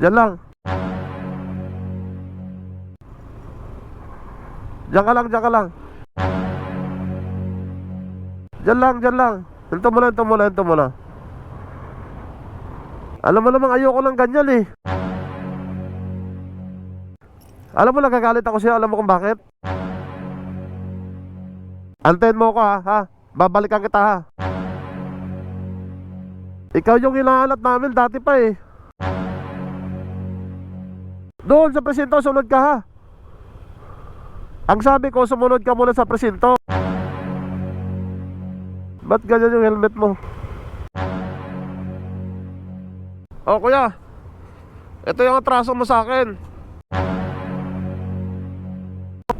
Diyan lang. Diyan ka lang, diyan ka lang. Diyan lang, diyan lang. Hinto mo lang, hinto mo lang, hinto mo lang. Alam mo namang ayoko ng ganyan eh. Alam mo nagagalit ako sa'yo, alam mo kung bakit? Antayin mo ako ha, ha? Babalikan kita ha. Ikaw yung hinahanap namin dati pa eh. Doon sa presinto, sunod ka ha. Ang sabi ko, sumunod ka muna sa presinto. Ba't ganyan yung helmet mo? Oh kuya, ito yung atraso mo sa akin.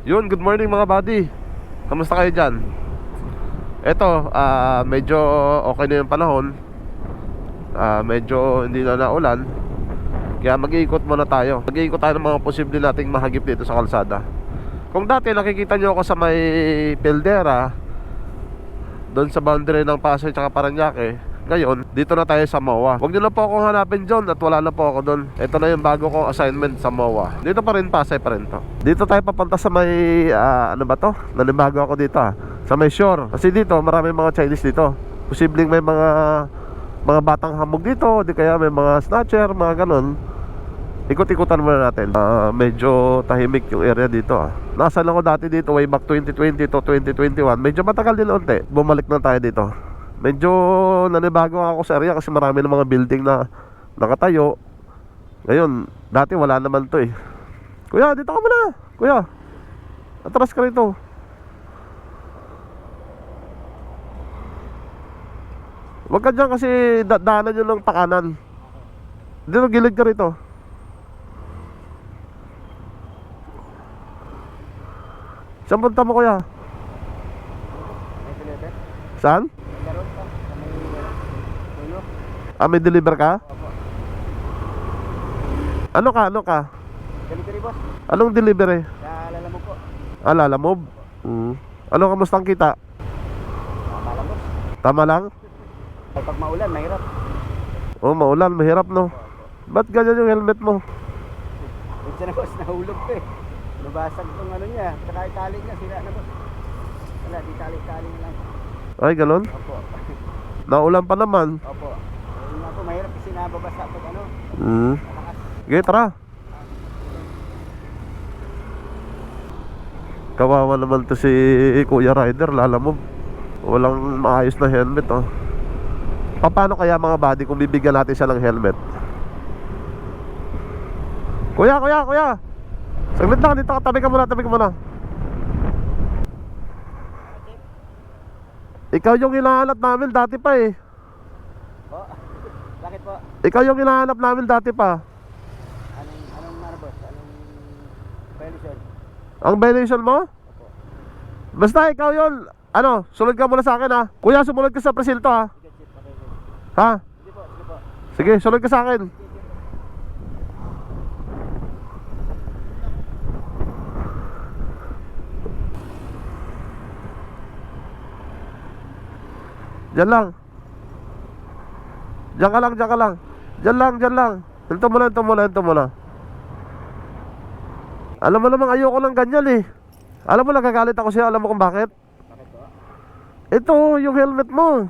Yun, good morning mga buddy. Kamusta kayo dyan? Ito, ah, medyo okay na yung panahon. Ah, medyo hindi na naulan. Kaya mag-iikot muna tayo. Mag-iikot tayo ng mga posible nating mahagip dito sa kalsada. Kung dati nakikita nyo ako sa may Pildera, doon sa boundary ng Pasay at Paranaque, ngayon, dito na tayo sa MOA. Huwag nyo na po akong hanapin dyan at wala na po ako doon. Ito na yung bago kong assignment sa MOA. Dito pa rin, Pasay pa rin to. Dito tayo papunta sa may, ah, ano ba to? Nanibago ako dito ah. Sa may shore. Kasi dito, marami mga Chinese dito. Posibleng may mga mga batang hamog dito, di kaya may mga snatcher, mga ganon. Ikot-ikutan muna natin. Ah, medyo tahimik yung area dito ah. Nasa lang ako dati dito way back 2020 to 2021. Medyo matagal din unti. Bumalik na tayo dito. Medyo nanibago ako sa area kasi marami ng mga building na nakatayo. Ngayon, dati wala naman to eh. Kuya, dito ka muna. Kuya, atras ka rito. Huwag ka dyan kasi da- daanan nyo ng pakanan. Dito, gilid ka rito. Saan punta mo kuya? Saan? Ah, may deliver ka? Ano ka? Ano ka? Delivery boss. Anong delivery? Sa mo po. Ah, Lalamove? Mm. Ano kamusta ang kita? Mamala boss. Tama lang? Ay, pag maulan, mahirap. Oh, maulan, mahirap no. Ba't ganyan yung helmet mo? Minsan na boss, nahulog ko eh. Nabasag tong ano niya. Saka itali niya, sira na boss. Wala, di tali-tali na lang. Ay, galon? Opo. Naulan pa naman. Opo. Ayun nga po, mahirap kasi nababasa pag ano. Mm. Sige, tara. Kawawa naman to si Kuya Rider, Lalamove. Walang maayos na helmet oh. Paano kaya mga buddy kung bibigyan natin siya ng helmet? Kuya, kuya, kuya! Saglit lang, dito tabi ka muna, tabi ka muna. Ikaw yung hinahanap namin dati pa eh. Po. Bakit po? Ikaw yung hinahanap namin dati pa. Anong, anong ano boss? Anong violation? Ang violation mo? Opo. Basta ikaw yon. Ano, sunod ka muna sa akin ha. Kuya, sumunod ka sa presinto ha. Sige, sige, okay. Ha? Sige po, sige po. Sige, sunod ka sa akin. Diyan lang. Diyan ka lang, diyan ka lang. Diyan lang, diyan lang. Hinto mo lang, hinto mo lang, hinto mo lang. Alam mo namang ayoko ng ganyan eh. Alam mo nagagalit ako sa'yo, alam mo kung bakit? Bakit po? Ito, yung helmet mo.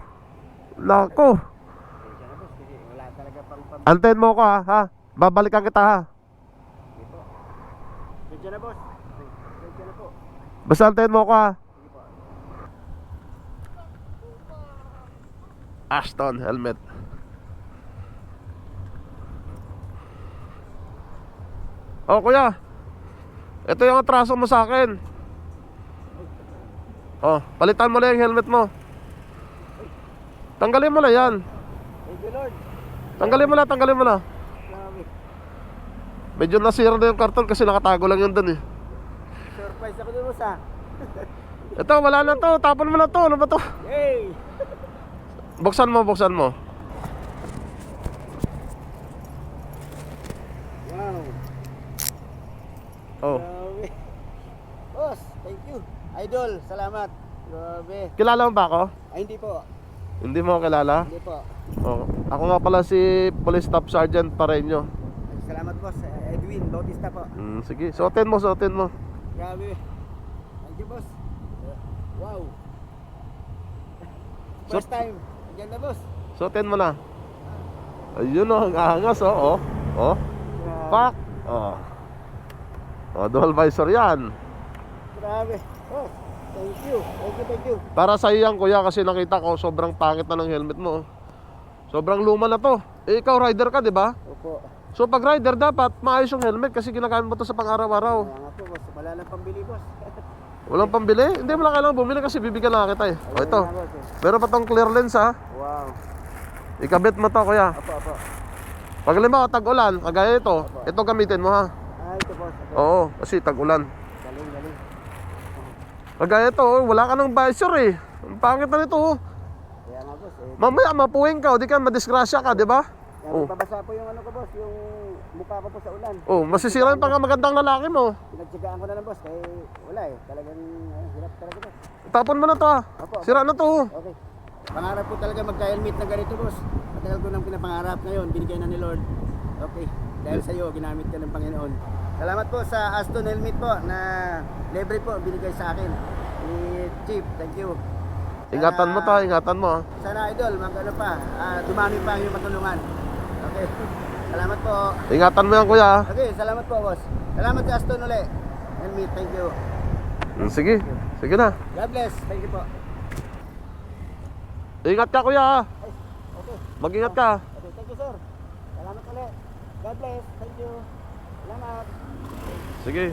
Pang... Antayin mo ako ha, ha? Babalikan kita ha. Po. Sige na boss. Sige na po. Basta antayin mo ako ha. Ashton helmet. Oh kuya. Ito yung atraso mo sa akin. Oh, palitan mo na yung helmet mo. Tanggalin mo na yan. Tanggalin mo na, tanggalin mo na. Medyo nasira na yung karton kasi nakatago lang yun dun eh. Surprise ako dun boss ah. Ito, wala na to. Tapon mo na to. Ano ba to? Yay! Buksan mo, buksan mo. Wow. Oh. Grabe. Boss, thank you. Idol, salamat. Grabe. Kilala mo ba ako? Ay, hindi po. Hindi mo ako kilala? Hindi po. Oh. Ako nga pala si Police Staff Sergeant Pareño. salamat boss. Edwin Bautista po. Mm, sige, suotin mo, suotin mo. Grabe. Thank you boss. Wow. So- First time. Ang ganda boss. Suotin mo na. Ayun oh, ang angas oh. Oh. Oh. Pak. Oh. Oh, dual visor yan. Grabe. Boss. Thank you. Thank you, thank you. Para sa yan kuya kasi nakita ko sobrang pangit na ng helmet mo. oh. Sobrang luma na to. Eh, ikaw rider ka, di ba? Opo. So pag rider dapat maayos yung helmet kasi ginagamit mo to sa pang-araw-araw. Kaya nga po boss. Wala lang pambili boss. Walang pambili? Hindi lang kailangan bumili kasi bibigyan na kita eh. O ito. Meron pa tong clear lens ha. Wow. Ikabit mo to kuya. Opo, opo. Pag limbawa tag-ulan, kagaya ito, ito gamitin mo ha. Ah, ito boss. Oo, kasi tag-ulan. Galing, galing. Kagaya ito, oh, wala ka ng visor eh. Ang pangit na nito oh. Kaya nga boss. Eh, Mamaya mapuwing ka, o di ka madisgrasya ka, di ba? Yan, Oh. babasa po yung ano ko boss, yung mukha ko po sa ulan. Oh, masisira yung pangkamagandang lalaki mo. Pinagtsagaan ko na lang boss, kaya wala eh. Talagang ah, hirap talaga boss. Tapon mo na to. Opo. Sira na to oh. Okay. Pangarap ko talaga magka-helmet na ganito boss. Matagal ko nang pinapangarap ngayon, binigay na ni Lord. Okay. Dahil sa iyo, ginamit ka ng Panginoon. Salamat po sa Aston Helmet po na libre po binigay sa akin. Ni Chief, thank you. Ingatan mo to, ingatan mo ha. Sana idol, mag ano pa, ah, dumami pa ang iyong matulungan. Okay. Salamat po. Ingatan mo yan kuya. Okay, salamat po boss. Salamat sa Aston uli. Helmet, thank you. Mm, Sige, sige na. God bless. Thank you po. Ingat ka kuya. Ay, okay. Mag-ingat ka. Okay, thank you sir. Salamat ulit. God bless. Thank you. Salamat. Sige.